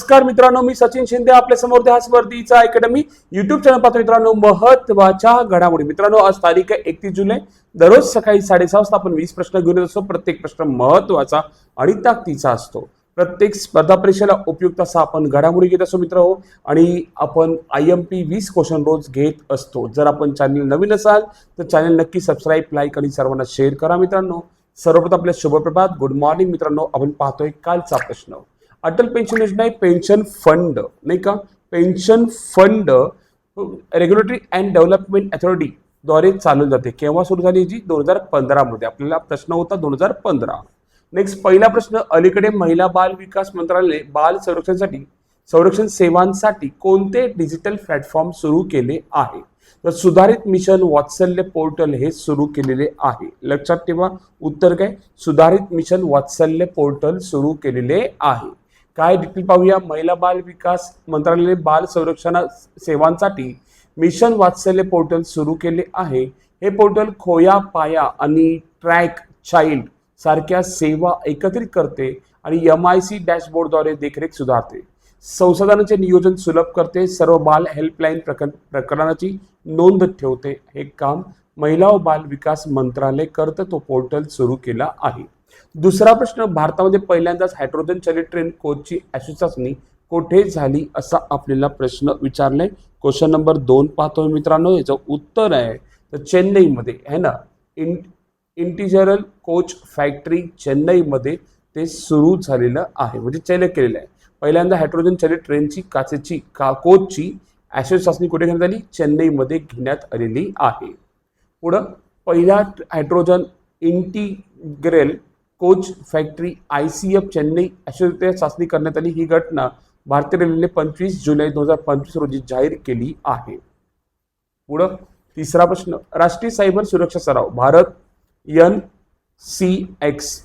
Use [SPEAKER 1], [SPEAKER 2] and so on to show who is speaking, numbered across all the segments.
[SPEAKER 1] नमस्कार मित्रांनो मी सचिन शिंदे आपल्यासमोर ध्यास स्पर्धेचा अकॅडमी युट्यूब चॅनल पाहतो मित्रांनो महत्त्वाच्या घडामोडी. मित्रांनो आज तारीख आहे एकतीस जुलै. दररोज सकाळी साडेसहा वाजता आपण वीस प्रश्न घेऊन येत असतो. प्रत्येक प्रश्न महत्त्वाचा आणि ताकदीचा असतो. प्रत्येक स्पर्धा परीक्षेला उपयुक्त असा आपण घडामोडी घेत असतो मित्र हो. आणि आपण आय एम पी वीस क्वेश्चन रोज घेत असतो. जर आपण चॅनल नवीन असाल तर चॅनल नक्की सबस्क्राईब लाईक आणि सर्वांना शेअर करा मित्रांनो. सर्वप्रथम आपल्या शुभप्रभात. गुड मॉर्निंग मित्रांनो. आपण पाहतोय कालचा प्रश्न. अटल पेन्शन योजना आहे पेन्शन फंड नाही का? Pension fund regulatory and development authority द्वारे चालवली जाते. केव्हा सुरू झाली जी? दोन हजार पंधरामध्ये आपल्याला प्रश्न होता दोन हजार पंधरा. नेक्स्ट पहिला प्रश्न अलीकडे महिला बाल विकास मंत्रालयाने बाल संरक्षणासाठी संरक्षण सेवांसाठी कोणते डिजिटल प्लॅटफॉर्म सुरू केले आहे? तर सुधारित मिशन वात्सल्य पोर्टल हे सुरू केलेले आहे. लक्षात ठेवा उत्तर काय? सुधारित मिशन वात्सल्य पोर्टल सुरू केलेले आहे. काय डिटेल पाहूया. महिला बाल विकास मंत्रालयाने बाल संरक्षण सेवांसाठी मिशन वात्सल्य पोर्टल सुरू केले आहे. हे पोर्टल खोया पाया आणि ट्रॅक चाइल्ड सारख्या सेवा एकत्रित करते आणि एम आय सी डॅशबोर्डद्वारे देखरेख सुधारते. संसाधनाचे नियोजन सुलभ करते सर्व बाल हेल्पलाईन प्रक प्रकरणाची नोंद ठेवते. हे काम महिला व बाल विकास मंत्रालय करतं तो पोर्टल सुरू केला आहे. दुसरा प्रश्न भारतामध्ये पहिल्यांदाच हायड्रोजन चलित ट्रेन कोचची अशी चाचणी कोठे झाली असा आपल्याला प्रश्न विचारलाय. क्वेश्चन नंबर दोन पाहतोय मित्रांनो याचं उत्तर आहे. तर चेन्नईमध्ये आहे ना? इन इंटिजरल कोच फॅक्टरी चेन्नईमध्ये ते सुरू झालेलं आहे म्हणजे चैल केलेलं आहे. पहिल्यांदा हायड्रोजन चलित ट्रेनची काचेची का कोचची ॲशोज चाचणी कुठे घेण्यात आली? चेन्नईमध्ये घेण्यात आलेली आहे. पुढं पहिला hydrogen integral coach factory I C F Chennai अशा चाचणी करण्यात आली. ही घटना भारतीय रेल्वेने पंचवीस जुलै दोन हजार पंचवीस रोजी जाहीर केली आहे. पुढं तिसरा प्रश्न. राष्ट्रीय सायबर सुरक्षा सराव भारत एन सी एक्स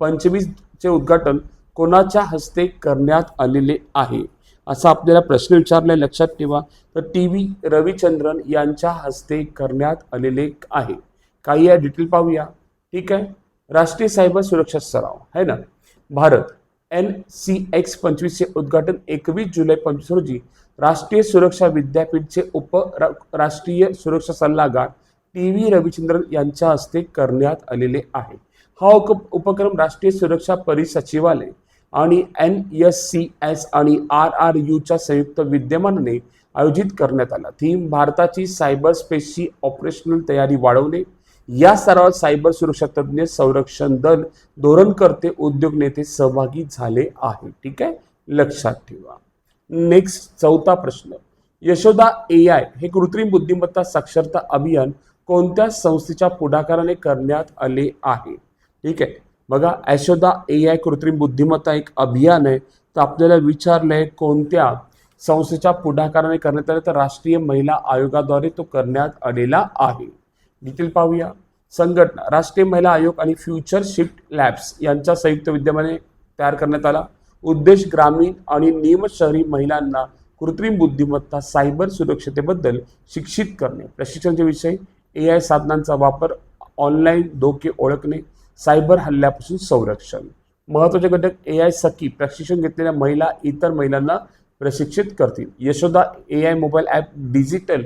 [SPEAKER 1] पंचवीसचे उद्घाटन कोणाच्या हस्ते करण्यात आलेले आहे? असा आपल्याला प्रश्न विचारलाय लक्षात ठेवा. तर टी व्ही रविचंद्रन यांच्या हस्ते करण्यात आलेले आहे. काही या डिटेल पाहूया. ठीक आहे? राष्ट्रीय सायबर सुरक्षा सराव है ना? भारत एन सी एक्स पंचवीसचे उद्घाटन एकवीस जुलै पंचवीस रोजी. राष्ट्रीय सुरक्षा विद्यापीठचे उप राष्ट्रीय सुरक्षा सल्लागार टी व्ही रविचंद्रन यांच्या हस्ते करण्यात आलेले आहे. हा उप उपक्रम राष्ट्रीय सुरक्षा परिसचिवालय आणि एन एस सी एस आणि आर आर यूच्या संयुक्त विद्यमानाने आयोजित करण्यात आला. थीम भारताची सायबर स्पेसची ऑपरेशनल तयारी वाढवणे या सरावात सायबर सुरक्षा तज्ज्ञ संरक्षण दल धोरणकर्ते उद्योग नेते सहभागी झाले आहे ठीक आहे? लक्षात ठेवा. नेक्स्ट चौथा प्रश्न. यशोदा ए आय हे कृत्रिम बुद्धिमत्ता साक्षरता अभियान कोणत्या संस्थेच्या पुढाकाराने करण्यात आले आहे? ठीक आहे. बघा यशोदा ए आय कृत्रिम बुद्धिमत्ता एक अभियान आहे. तर आपल्याला विचारलं आहे कोणत्या संस्थेच्या पुढाकाराने करण्यात आले? तर राष्ट्रीय महिला आयोगाद्वारे तो करण्यात आलेला आहे. डिटेल पाहूया. संघटना राष्ट्रीय महिला आयोग आणि फ्युचर शिफ्ट लॅब्स यांच्या संयुक्त विद्यमाने तयार करण्यात आला. उद्देश ग्रामीण आणि नियम शहरी महिलांना कृत्रिम बुद्धिमत्ता सायबर सुरक्षतेबद्दल शिक्षित करणे. प्रशिक्षणाचे विषय ए आय साधनांचा वापर ऑनलाईन धोके ओळखणे सायबर हल्ल्यापासून संरक्षण. महत्त्वाचे घटक ए आय सखी प्रशिक्षण घेतलेल्या महिला इतर महिलांना प्रशिक्षित करतील. Yashoda A I mobile app digital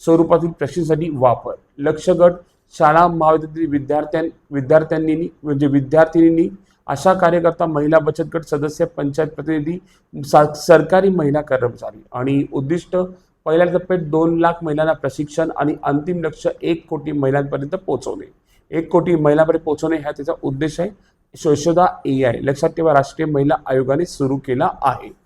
[SPEAKER 1] स्वरूपातील प्रशिक्षणासाठी वापर. लक्ष गट शाळा महाविद्यालयातील विद्यार्थ्यां विद्यार्थ्यांनी म्हणजे विद्यार्थिनींनी अशा कार्यकर्ता महिला बचत गट सदस्य पंचायत प्रतिनिधी सा- सरकारी महिला कर्मचारी. आणि उद्दिष्ट पहिल्या टप्प्यात दोन लाख महिलांना प्रशिक्षण आणि अंतिम लक्ष एक कोटी महिलांपर्यंत पोहोचवणे. एक कोटी महिलांपर्यंत पोहोचवणे हा त्याचा उद्देश आहे. शोशोदा ए आय लक्षात ठेवा राष्ट्रीय महिला आयोगाने सुरू केला आहे.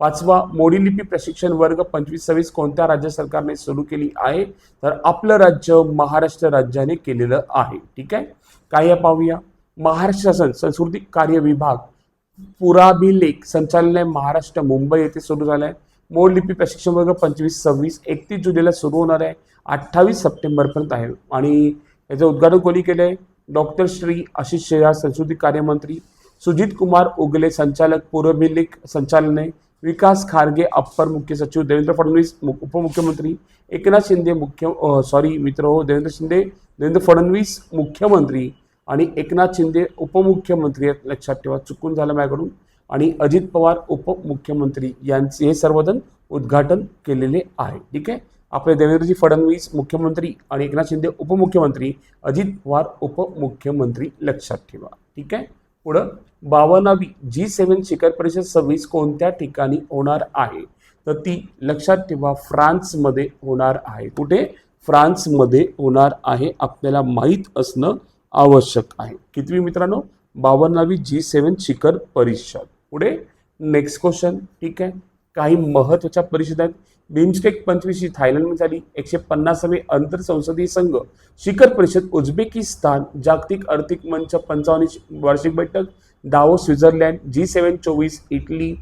[SPEAKER 1] पाचवा मोडीलिपी प्रशिक्षण वर्ग पंचवीस सव्वीस कोणत्या राज्य सरकारने सुरू केली आहे? तर आपलं राज्य महाराष्ट्र राज्याने केलेलं आहे. ठीक आहे? काय पाहूया? महाराष्ट्र शासन सांस्कृतिक कार्य विभाग पुराभिलेख संचालनालय महाराष्ट्र मुंबई येथे सुरू झालं आहे मोडलिपी प्रशिक्षण वर्ग पंचवीस सव्वीस एकतीस जुलैला सुरू होणार आहे. अठ्ठावीस सप्टेंबरपर्यंत आहे. आणि याचं उद्घाटन कोणी केलं आहे डॉक्टर श्री आशिष शेरा सांस्कृतिक कार्यमंत्री सुजित कुमार उगले संचालक. पूर्वभिलेख संचालनालय. विकास खारगे अप्पर मुख्य सचिव देवेंद्र फडणवीस उपमुख्यमंत्री एकनाथ शिंदे मुख्य सॉरी मित्र हो देवेंद्र शिंदे देवेंद्र फडणवीस मुख्यमंत्री आणि एकनाथ शिंदे उपमुख्यमंत्री आहेत. लक्षात ठेवा चुकून झालं माझ्याकडून. आणि अजित पवार उपमुख्यमंत्री यांचे हे सर्वजण उद्घाटन केलेले आहे. ठीक आहे? आपले देवेंद्रजी फडणवीस मुख्यमंत्री आणि एकनाथ शिंदे उपमुख्यमंत्री अजित पवार उपमुख्यमंत्री लक्षात ठेवा. ठीक आहे? पुढं बावनावी जी सेव्हन शिखर परिषद सव्वीस कोणत्या ठिकाणी होणार आहे? तर ती लक्षात ठेवा फ्रान्समध्ये होणार आहे. कुठे? फ्रान्समध्ये होणार आहे. आपल्याला माहीत असणं आवश्यक आहे. कितवी मित्रांनो? बावन्नावी जी सेव्हन शिखर परिषद. पुढे? नेक्स्ट क्वेश्चन ठीक आहे. काही महत्त्वाच्या परिषद आहेत. बिमस्टेक पंचवीसशी थायलंडमध्ये झाली एकशे पन्नासावे आंतरसंसदीय संघ शिखर परिषद उझबेकिस्तान जागतिक आर्थिक मंच पंचावन्न वार्षिक बैठक दावो स्वित्झर्लंड जी सेवन चोवीस इटली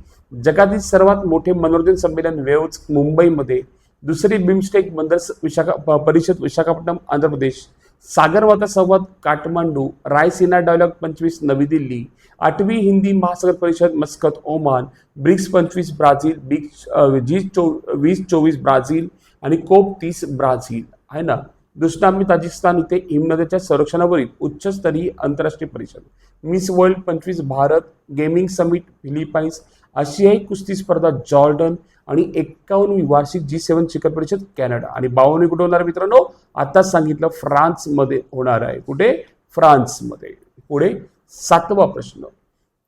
[SPEAKER 1] जगातील सर्वात मोठे मनोरंजन संमेलन वेव्ज मुंबईमध्ये दुसरी बिमस्टेक बंदर विशाखा प- परिषद विशाखापट्टणम आंध्र प्रदेश. सागरवाता संवाद काठमांडू. रायसीना डायलॉग पंचवीस नवी दिल्ली. आठवी हिंदी महासागर परिषद मस्कत ओमान. ब्रिक्स पंचवीस ब्राझील. ब्रिक्स जी चो वीस चोवीस ब्राझील. आणि कोप तीस ब्राझील. आहे ना? दुष्णामी ताजिस्तान इथे हिमनद्याच्या संरक्षणावरील उच्चस्तरीय आंतरराष्ट्रीय परिषद. मिस वर्ल्ड पंचवीस भारत गेमिंग समिट फिलिपाईन्स. आशियाई कुस्ती स्पर्धा जॉर्डन आणि एक्कावन्नवी वार्षिक जी सेवन शिखर परिषद कॅनडा. आणि बावन्न कुठे होणार मित्रांनो आताच सांगितलं फ्रान्समध्ये होणार आहे. कुठे फ्रान्समध्ये. पुढे सातवा प्रश्न.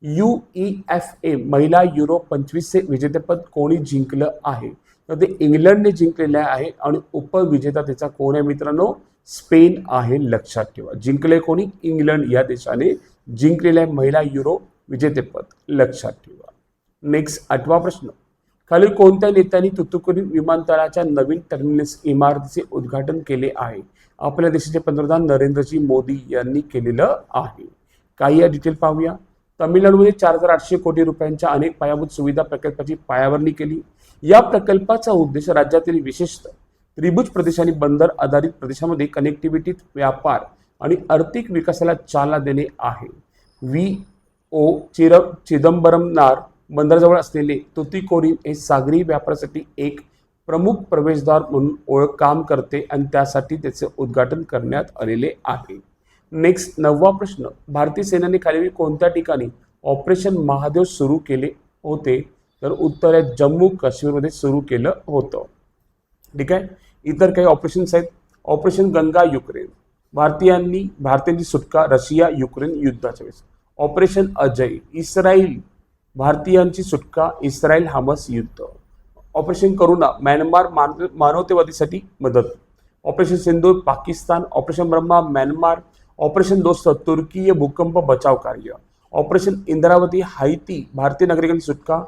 [SPEAKER 1] यू ई एफ ए महिला युरो पंचवीसचे विजेतेपद कोणी जिंकलं आहे? तर ते इंग्लंडने जिंकलेले आहे आणि उपविजेता त्याचा कोण आहे मित्रांनो? स्पेन आहे लक्षात ठेवा. जिंकले कोणी? इंग्लंड या देशाने जिंकलेले आहे महिला युरो विजेतेपद लक्षात ठेवा. नेक्स्ट आठवा प्रश्न. खालील कोणत्या नेत्यांनी तुतुकुडी विमानतळाच्या नवीन टर्मिनस इमारतीचे उद्घाटन केले आहे? आपल्या देशाचे पंतप्रधान नरेंद्रजी मोदी यांनी केलेलं आहे. काही या डिटेल पाहूया. तमिळनाडूमध्ये चार हजार आठशे कोटी रुपयांच्या अनेक पायाभूत सुविधा प्रकल्पाची पायाभरणी केली. या प्रकल्पाचा उद्देश राज्यातील विशेषतः त्रिभुज प्रदेश आणि बंदर आधारित प्रदेशामध्ये कनेक्टिव्हिटीत व्यापार आणि आर्थिक विकासाला चालना देणे आहे. व्ही ओ चिर चिदंबरमनार बंदराजवळ असलेले तुतीकोरीम हे सागरी व्यापारासाठी एक प्रमुख प्रवेशद्वार म्हणून ओळख काम करते आणि त्यासाठी त्याचे उद्घाटन करण्यात आलेले आहे. नेक्स्ट नववा प्रश्न. भारतीय सेनेने खालील कोणत्या ठिकाणी ऑपरेशन महादेव सुरू केले होते? तर उत्तर आहे जम्मू काश्मीरमध्ये सुरू केलं होतं. ठीक आहे? इतर काही ऑपरेशन्स आहेत. Operation Ganga Ukraine. भारतीयांनी भारतीयांची सुटका रशिया युक्रेन युद्धाच्या वेळेस. ऑपरेशन अजय इस्रायल भारतीयांची सुटका इस्रायल हामस युद्ध. ऑपरेशन करुणा म्यानमार मान मानवतेवादीसाठी मदत. Operation Sindoor Pakistan. Operation Brahma Myanmar. Operation Dost तुर्कीय भूकंप बचाव कार्य. ऑपरेशन इंद्रावती हायती भारतीय नागरिकांची सुटका.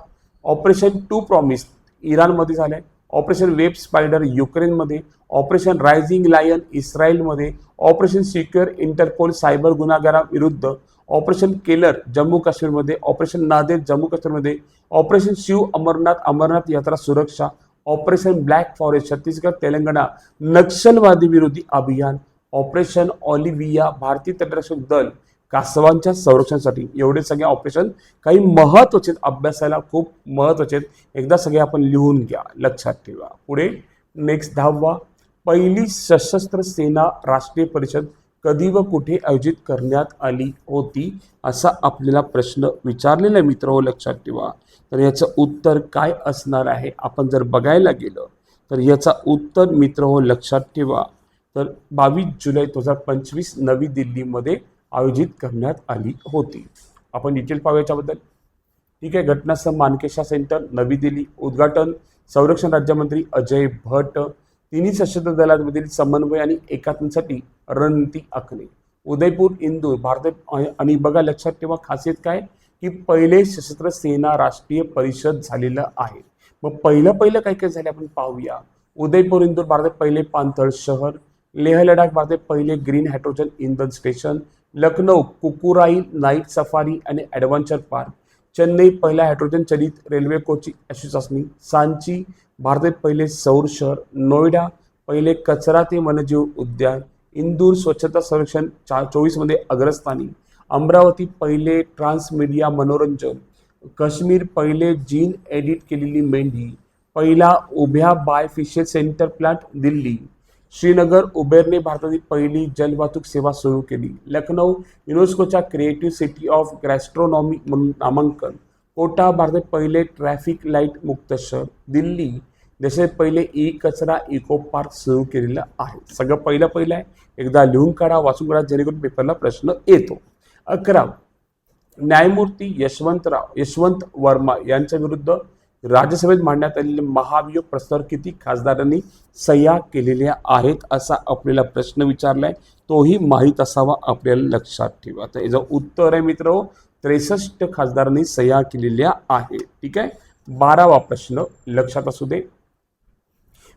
[SPEAKER 1] ऑपरेशन टू प्रॉमिस इराणमध्ये झाले. ऑपरेशन वेब स्पायडर युक्रेनमध्ये. ऑपरेशन रायझिंग लायन इस्रायलमध्ये. ऑपरेशन सिक्युअर इंटरपोल सायबर गुन्हेगाराविरुद्ध ऑपरेशन केलर जम्मू काश्मीरमध्ये ऑपरेशन नादेर जम्मू काश्मीरमध्ये ऑपरेशन शिव अमरनाथ अमरनाथ यात्रा सुरक्षा operation black forest Chhattisgarh Telangana नक्षलवादी विरोधी अभियान ऑपरेशन ऑलिव्हिया भारतीय तटरक्षक दल कासवांच्या संरक्षणासाठी. एवढे सगळे ऑपरेशन काही महत्त्वाचे आहेत, अभ्यासाला खूप महत्त्वाचे आहेत एकदा सगळे आपण लिहून घ्या लक्षात ठेवा. पुढे नेक्स्ट दहावा पहिली सशस्त्र सेना राष्ट्रीय परिषद कधी व कुठे आयोजित करण्यात आली होती असा आपल्याला प्रश्न विचारलेला आहे मित्र. हो लक्षात ठेवा. तर याचं उत्तर काय असणार आहे? आपण जर बघायला गेलं तर याचा उत्तर मित्र हो लक्षात ठेवा. तर बावीस जुलै दोन हजार पंचवीस नवी दिल्लीमध्ये आयोजित करण्यात आली होती. आपण डिटेल पाहू याच्याबद्दल. ठीक आहे घटनास्थळ मानकेशा सेंटर नवी दिल्ली. उद्घाटन संरक्षण राज्यमंत्री अजय भट तिन्ही सशस्त्र दलांमधील समन्वय आणि एकात्मसाठी रणनीती आखणे उदयपूर इंदूर भारत आणि बघा लक्षात ठेवा खासियत काय? की पहिले सशस्त्र सेना राष्ट्रीय परिषद झालेलं आहे. मग पहिलं पहिलं काय काय झालं आपण पाहूया. उदयपूर इंदूर भारतात पहिले पाणथळ शहर. लेह लडाख भारतात पहिले ग्रीन हायड्रोजन इंधन station. Lucknow Kukrail night safari आणि ॲडव्हेंचर पार्क. चेन्नई पहिला हायड्रोजन चलित रेल्वे कोची अशी चाचणी. सांची भारतात पहिले सौर शहर. नोएडा पहिले कचरा ते वनजीव उद्यान. इंदूर स्वच्छता संरक्षण चा चोवीसमध्ये अग्रस्थानी. अमरावती पहिले ट्रान्समीडिया मनोरंजन. काश्मीर पहिले जीन एडिट केलेली मेंढी. पहिला उभ्या bifacial centre plant Delhi. Srinagar उबेरने भारतातील पहिली जलवाहतूक सेवा सुरू केली. लखनौ युनेस्कोच्या क्रिएटिव्ह सिटी ऑफ गॅस्ट्रोनॉमी म्हणून नामांकन. कोटा भारतात पहिले ट्रॅफिक लाइट मुक्त शहर. दिल्ली जसे पहिले ई कचरा इको पार्क सुरू केलेलं आहे. सगळं पहिलं पहिलं आहे. एकदा लिहून काढा वाचून काढा जेणेकरून पेपरला प्रश्न येतो. अकरा न्यायमूर्ती यशवंतराव यशवंत वर्मा यांच्या विरुद्ध राज्यसभेत मांडण्यात आलेले महाभियोग प्रस्तावावर किती? खासदारांनी सह्या केलेल्या आहेत असा आपल्याला प्रश्न विचारलाय. तोही माहीत असावा आपल्याला लक्षात ठेवा. तर याचं उत्तर आहे मित्र त्रेसष्ट खासदारांनी सह्या केलेल्या आहेत. ठीक आहे? बारावा प्रश्न लक्षात असू दे.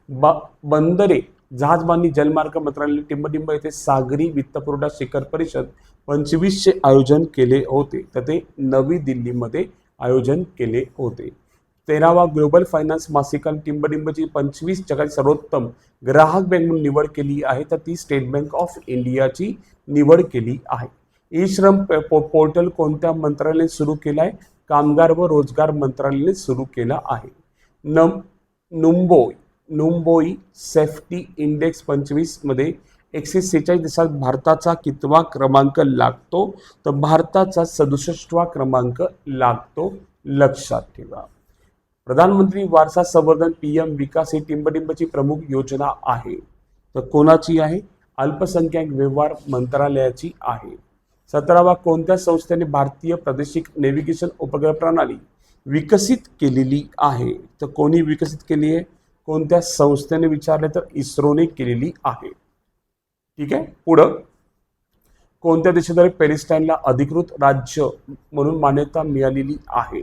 [SPEAKER 1] ब बंदरे जहाजबांधणी जलमार्ग मंत्रालय टिंबटिंब येथे सागरी वित्तपुरवठा शिखर परिषद पंचवीसचे आयोजन केले होते. तर ते नवी दिल्लीमध्ये आयोजन केले होते. तेरावा ग्लोबल फायनान्स मासिकान टिंबटिंबची पंचवीस जगात सर्वोत्तम ग्राहक बँक म्हणून निवड केली आहे. तर ती स्टेट बँक ऑफ इंडियाची निवड केली आहे. ई श्रम पो- पोर्टल कोणत्या मंत्रालयाने सुरू केलं आहे? कामगार व रोजगार मंत्रालयाने सुरू केला आहे. नम नुंबो नुंबोई सेफ्टी इंडेक्स पंचवीसमध्ये एकशे सेहेचाळीस देशात भारताचा कितवा क्रमांक लागतो? तर भारताचा सदुसष्टवा क्रमांक लागतो लक्षात ठेवा. प्रधानमंत्री वारसा संवर्धन पी एम विकास ही टिंबटिंबची प्रमुख योजना आहे. तर कोणाची आहे? अल्पसंख्याक व्यवहार मंत्रालयाची आहे. सतरावा कोणत्या संस्थेने भारतीय प्रादेशिक नेव्हिगेशन उपग्रह प्रणाली विकसित केलेली आहे? तर कोणी विकसित केली आहे? कोणत्या संस्थेने विचारले तर इस्रोने केलेली आहे. ठीक आहे? पुढं. कोणत्या देशाद्वारे पॅलेस्टाईनला अधिकृत राज्य म्हणून मान्यता मिळालेली आहे?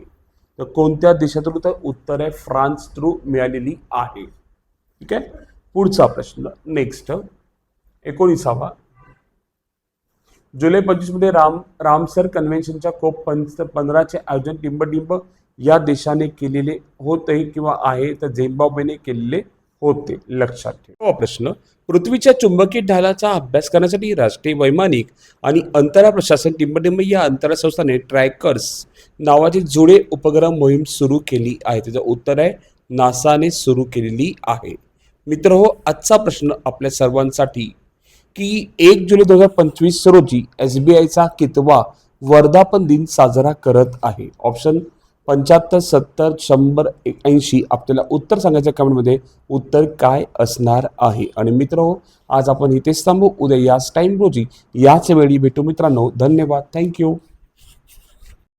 [SPEAKER 1] तर कोणत्या देशातून तर उत्तर आहे? फ्रान्स थ्रू मिळालेली आहे. ठीक आहे? पुढचा प्रश्न नेक्स्ट एकोणीसावा. जुलै पंचवीसमध्ये राम रामसर कन्व्हेन्शनच्या कोप पंच पंधराचे आयोजन टिंबटिंब या देशाने केलेले होते किंवा आहे तर झिम्बाब्वेने केलेले होते लक्षात ठेवा. हो, प्रश्न. पृथ्वीच्या चुंबकीय ढालाचा अभ्यास करण्यासाठी राष्ट्रीय वैमानिक आणि अंतराळ प्रशासन टिंबटिंब या अंतराळ संस्थाने ट्रॅकर्स नावाचे जुळे उपग्रह मोहीम सुरू केली आहे. त्याचं उत्तर आहे नासाने सुरू केलेली आहे. मित्र हो आजचा प्रश्न आपल्या सर्वांसाठी की एक जुलै दोन हजार पंचवीस रोजी एस बी आयचा कितवा वर्धापन दिन साजरा करत आहे? ऑप्शन पंच्याहत्तर सत्तर शंभर ऐंशी आपल्याला उत्तर सांगायच्या कमेंटमध्ये. उत्तर काय असणार आहे? आणि मित्र हो आज आपण इथेच थांबू. उद्या याच टाईम रोजी याच वेळी भेटू मित्रांनो. धन्यवाद. थँक्यू